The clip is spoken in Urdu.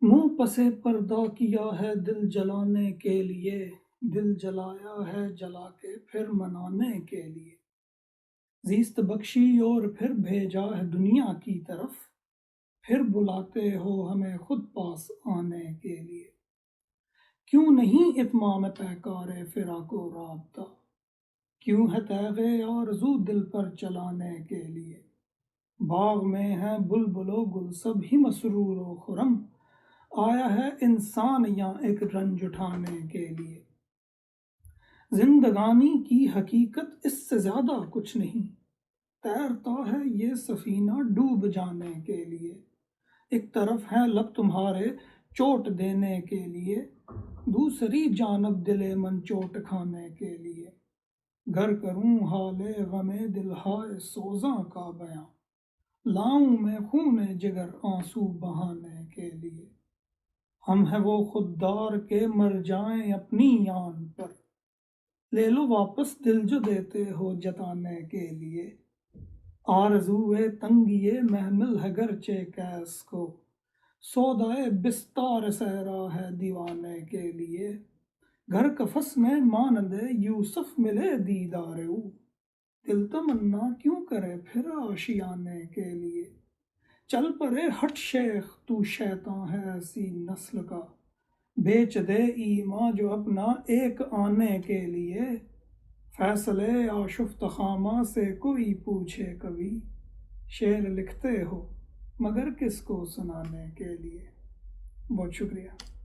منہ پسے پردہ کیا ہے دل جلانے کے لیے۔ دل جلایا ہے جلا کے پھر منانے کے لیے۔ زیست بخشی اور پھر بھیجا ہے دنیا کی طرف۔ پھر بلاتے ہو ہمیں خود پاس آنے کے لیے۔ کیوں نہیں اتمام پیکار فراق و رابطہ؟ کیوں ہے تیغ آرزو دل پر چلانے کے لیے؟ باغ میں ہے بلبل و گل سب ہی مسرور و خرم۔ آیا ہے انسان یا ایک رنج اٹھانے کے لیے۔ زندگانی کی حقیقت اس سے زیادہ کچھ نہیں۔ تیرتا ہے یہ سفینہ ڈوب جانے کے لیے۔ ایک طرف ہے لب تمہارے چوٹ دینے کے لیے۔ دوسری جانب دل من چوٹ کھانے کے لیے۔ گھر کروں حال غم دلہائے سوزاں کا بیاں لاؤں میں خون جگر آنسو بہانے کے لیے۔ ہم ہیں وہ خوددار کے مر جائیں اپنی آن پر۔ لے لو واپس دل جو دیتے ہو جتانے کے لیے۔ آرزو تنگیے محمل ہے گرچہ کیس کو۔ سودائے بستار سہرا ہے دیوانے کے لیے۔ گھر کفس میں مانند یوسف ملے دیدار او۔ دل تمنا کیوں کرے پھر آشیانے کے لیے؟ چل پرے ہٹ شیخ، تو شیطاں ہے ایسی نسل کا۔ بیچ دے ایماں جو اپنا ایک آنے کے لیے۔ فیصلے آشفت خامہ سے کوئی پوچھے کبھی۔ شعر لکھتے ہو، مگر کس کو سنانے کے لیے؟ بہت شکریہ۔